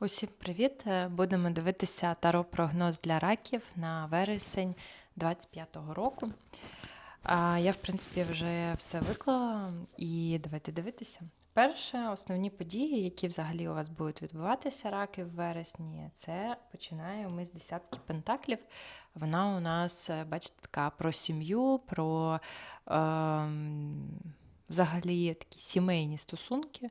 Усім привіт! Е, Будемо дивитися таро прогноз для раків на вересень 25-го року. Я, в принципі, вже все виклала і давайте дивитися. Перше, основні події, які взагалі у вас будуть відбуватися раки в вересні, це починаємо ми з десятки пентаклів. Вона у нас, е, бачите, така про сім'ю, про ем, взагалі такі сімейні стосунки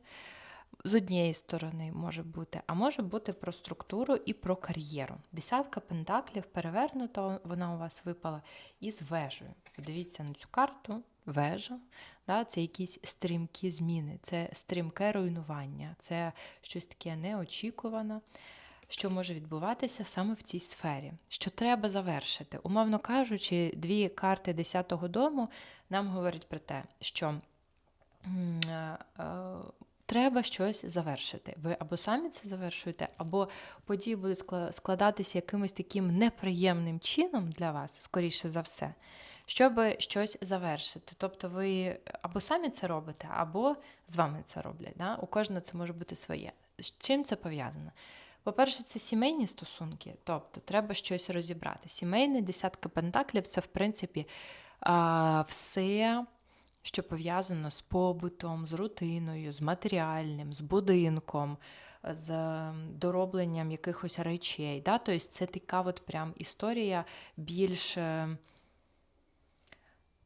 з однієї сторони може бути, а може бути про структуру і про кар'єру. Десятка пентаклів перевернута, вона у вас випала із вежею. Подивіться на цю карту. Вежа, да, це якісь стрімкі зміни, це стрімке руйнування, це щось таке неочікуване, що може відбуватися саме в цій сфері, що треба завершити. Умовно кажучи, дві карти 10-го дому нам говорять про те, що е, е, треба щось завершити. Ви або самі це завершуєте, або події будуть складатися якимось таким неприємним чином для вас, скоріше за все, щоб щось завершити. Тобто ви або самі це робите, або з вами це роблять. Да? У кожного це може бути своє. З чим це пов'язано? По-перше, це сімейні стосунки, тобто треба щось розібрати. Сімейний десятка пентаклів це, в принципі, все що пов'язано з побутом, з рутиною, з матеріальним, з будинком, з ем, доробленням якихось речей. Да? Тобто це така от прям історія більш.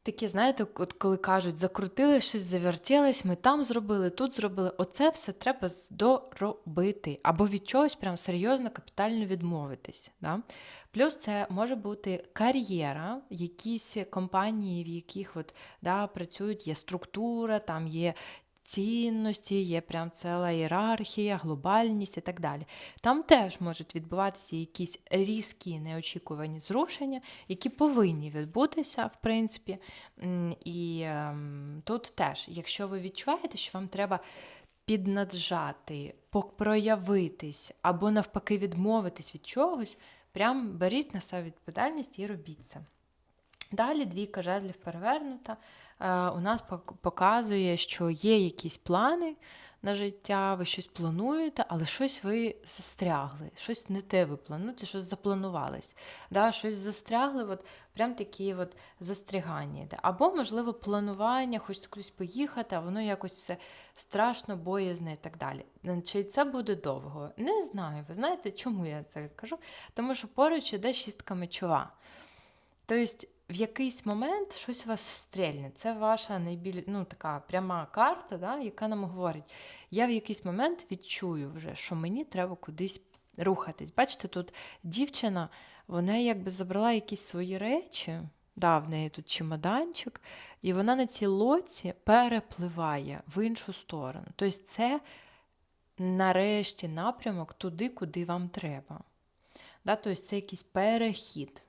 Таке, знаєте, от коли кажуть, закрутили щось, завертілись, ми там зробили, тут зробили. Оце все треба доробити. Або від чогось прям серйозно капітально відмовитись. Да? Плюс це може бути кар'єра, якісь компанії, в яких от, да, працюють, є структура, там є цінності, є прям ціла ієрархія, глобальність і так далі. Там теж можуть відбуватися якісь різкі неочікувані зрушення, які повинні відбутися, в принципі. І ем, тут теж, якщо ви відчуваєте, що вам треба піднаджати, проявитись або навпаки відмовитись від чогось, прям беріть на себе відповідальність і робіть це. Далі двійка жезлів перевернута. Е, У нас показує, що є якісь плани на життя, ви щось плануєте, але щось ви застрягли, щось не те ви плануєте, щось запланувались. Да, щось застрягли, от, прям такі от застрягання йде. Або, можливо, планування, хочеться кудись поїхати, а воно якось все страшно, боязне і так далі. Чи це буде довго? Не знаю. Ви знаєте, чому я це кажу? Тому що поруч іде шістка мечова. Тобто в якийсь момент щось у вас стрельне. Це ваша найбільш ну, така пряма карта, да, яка нам говорить, я в якийсь момент відчую вже, що мені треба кудись рухатись. Бачите, тут дівчина, вона якби забрала якісь свої речі, да, в неї тут чемоданчик, і вона на цій лоці перепливає в іншу сторону. Тобто це нарешті напрямок туди, куди вам треба. Да, тобто це якийсь перехід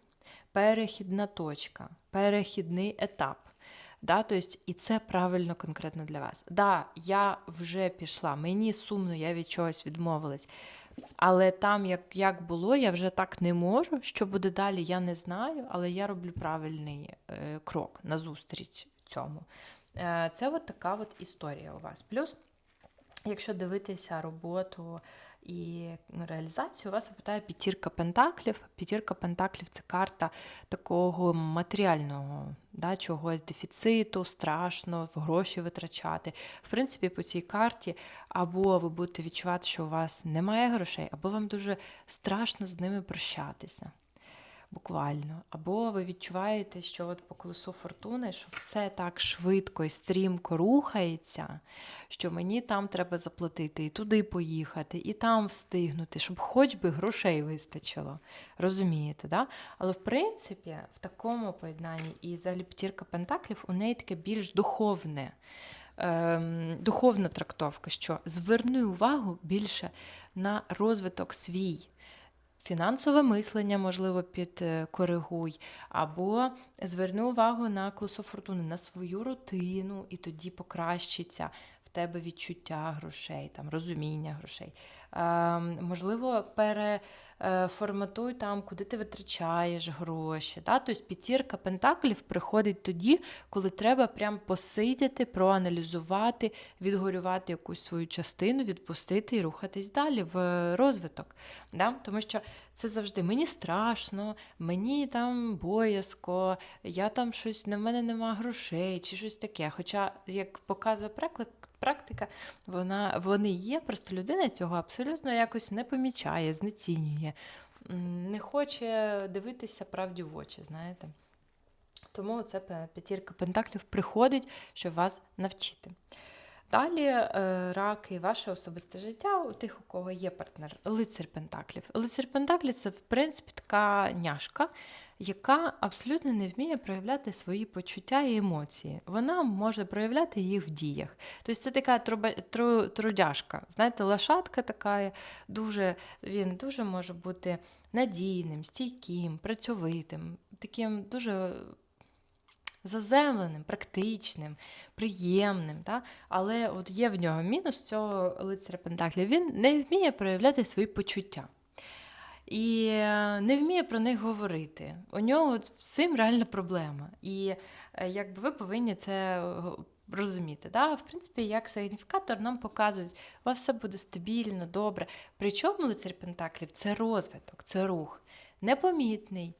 перехідна точка, перехідний етап. Да, тобто, і це правильно конкретно для вас. Да, я вже пішла, мені сумно, я від чогось відмовилась. Але там, як, як було, я вже так не можу. Що буде далі, я не знаю, але я роблю правильний е, крок назустріч цьому. Е, це от така от історія у вас. Плюс, якщо дивитися роботу і ну, реалізацію, вас випитає п'ятірка пентаклів. П'ятірка пентаклів це карта такого матеріального, да, чогось дефіциту, страшно, в гроші витрачати. В принципі, по цій карті або ви будете відчувати, що у вас немає грошей, або вам дуже страшно з ними прощатися. Буквально. Або ви відчуваєте, що от по колесу фортуни, що все так швидко і стрімко рухається, що мені там треба заплатити, і туди поїхати, і там встигнути, щоб хоч би грошей вистачило. Розумієте, да? Але в принципі, в такому поєднанні і взагалі п'ятірка пентаклів у неї таке більш духовне. Ем, духовна трактовка, що зверни увагу більше на розвиток свій. Фінансове мислення, можливо, підкоригуй, або зверни увагу на колесо фортуни, на свою рутину, і тоді покращиться в тебе відчуття грошей, там, розуміння грошей. Е, можливо, переформатуй там, куди ти витрачаєш гроші. Да? Тобто п'ятірка пентаклів приходить тоді, коли треба прям посидіти, проаналізувати, відгорювати якусь свою частину, відпустити і рухатись далі в розвиток. Да? Тому що це завжди мені страшно, мені там боязко, я там щось, на мене нема грошей чи щось таке. Хоча, як показує практика, вона, вони є, просто людина цього абсолютно якось не помічає, знецінює, не хоче дивитися правді в очі, знаєте. Тому це п'ятірка пентаклів приходить, щоб вас навчити. Далі е, раки, ваше особисте життя у тих, у кого є партнер, лицар Пентаклів. Лицар Пентаклів це, в принципі, така няшка, яка абсолютно не вміє проявляти свої почуття і емоції. Вона може проявляти їх в діях. Тобто це така труба, тру, трудяжка. Знаєте, лошадка така, дуже, він дуже може бути надійним, стійким, працьовитим, таким дуже заземленим, практичним, приємним. Да? Але от є в нього мінус цього лицаря Пентаклів. Він не вміє проявляти свої почуття. І не вміє про них говорити. У нього з цим реальна проблема. І е, якби ви повинні це е, розуміти. Да? В принципі, як сигніфікатор нам показують, у вас все буде стабільно, добре. Причому лицар Пентаклів це розвиток, це рух. Непомітний,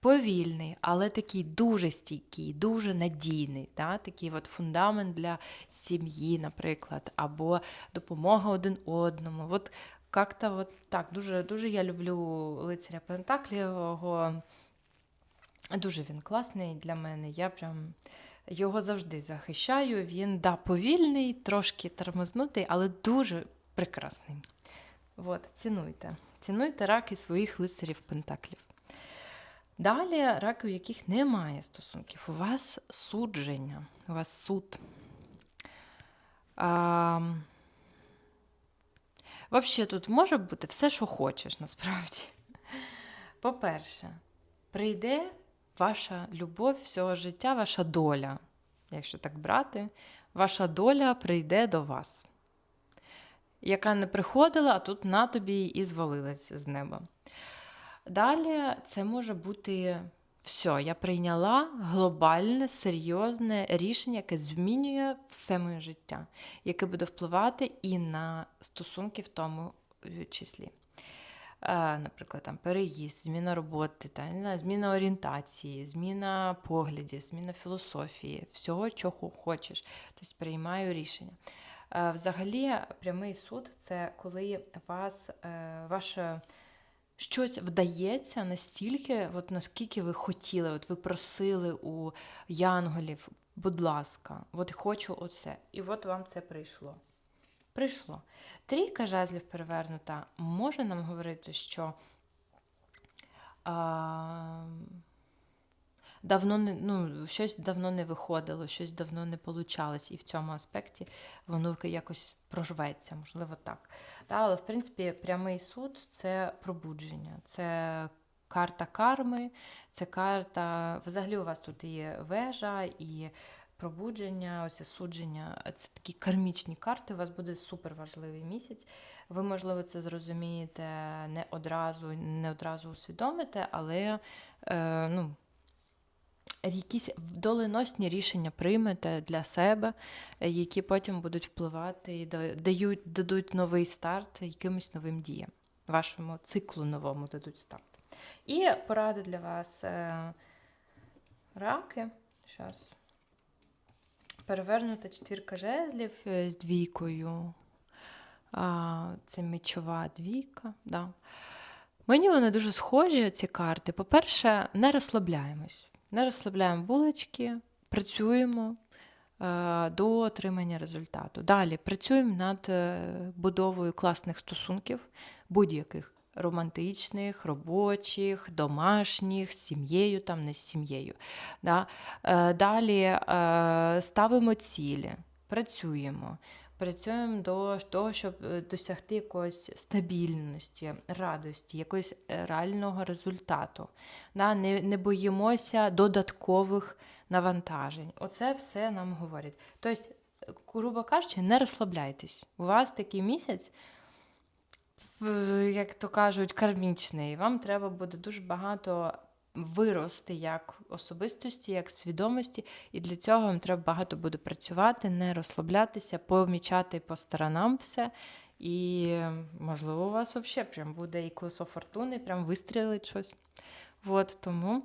повільний, але такий дуже стійкий, дуже надійний. Да? Такий от фундамент для сім'ї, наприклад, або допомога один одному. От как-то от так, дуже, дуже я люблю лицаря Пентаклівого. Дуже він класний для мене. Я прям його завжди захищаю. Він да, повільний, трошки тормознутий, але дуже прекрасний. От, цінуйте. Цінуйте раки своїх лицарів Пентаклів. Далі раки, у яких немає стосунків. У вас судження, у вас суд. А, Взагалі, тут може бути все, що хочеш, насправді. По-перше, прийде ваша любов всього життя, ваша доля. Якщо так брати, ваша доля прийде до вас, яка не приходила, а тут на тобі і звалилась з неба. Далі це може бути все, я прийняла глобальне, серйозне рішення, яке змінює все моє життя, яке буде впливати і на стосунки в тому е, числі. Е, Наприклад, там переїзд, зміна роботи, та, не знаю, зміна орієнтації, зміна поглядів, зміна філософії, всього, чого хочеш. Тобто приймаю рішення. Е, Взагалі, прямий суд це коли вас, ваше щось вдається настільки, от наскільки ви хотіли, от ви просили у янголів, будь ласка, от хочу оце. І от вам це прийшло. Прийшло. Трійка жезлів перевернута може нам говорити, що а, давно не, ну, щось давно не виходило, щось давно не получалось, і в цьому аспекті воно якось прорветься, можливо, так. Та, але, в принципі, прямий суд це пробудження, це карта карми, це карта. Взагалі, у вас тут є вежа і пробудження, ось судження. Це такі кармічні карти. У вас буде супер важливий місяць. Ви, можливо, це зрозумієте не одразу, не одразу усвідомите, але е, ну, якісь доленосні рішення приймете для себе, е, які потім будуть впливати і дають, дадуть новий старт якимось новим діям. Вашому циклу новому дадуть старт. І поради для вас е, раки. Зараз. Перевернута четвірка жезлів е, з двійкою. А, це мечова двійка. Да. Мені вони дуже схожі, ці карти. По-перше, не розслабляємось. Не розслабляємо булочки, працюємо е, до отримання результату. Далі працюємо над е, будовою класних стосунків, будь-яких романтичних, робочих, домашніх, з сім'єю, там не з сім'єю. Да? Е, Далі ставимо цілі, працюємо. Працюємо до того, щоб е, досягти якоїсь стабільності, радості, якогось е, реального результату. Да? Не, не боїмося додаткових навантажень. Оце все нам говорять. Тобто, грубо кажучи, не розслабляйтесь. У вас такий місяць як то кажуть, кармічний. Вам треба буде дуже багато вирости як особистості, як свідомості, і для цього вам треба багато буде працювати, не розслаблятися, помічати по сторонам все. І, можливо, у вас взагалі прям буде і колесо фортуни, прям вистрілить щось. От тому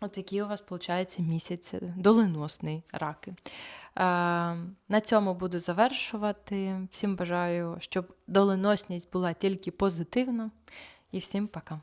отакий у вас виходить місяць доленосний раки. На цьому буду завершувати. Всім бажаю, щоб доленосність була тільки позитивна. І всім пока.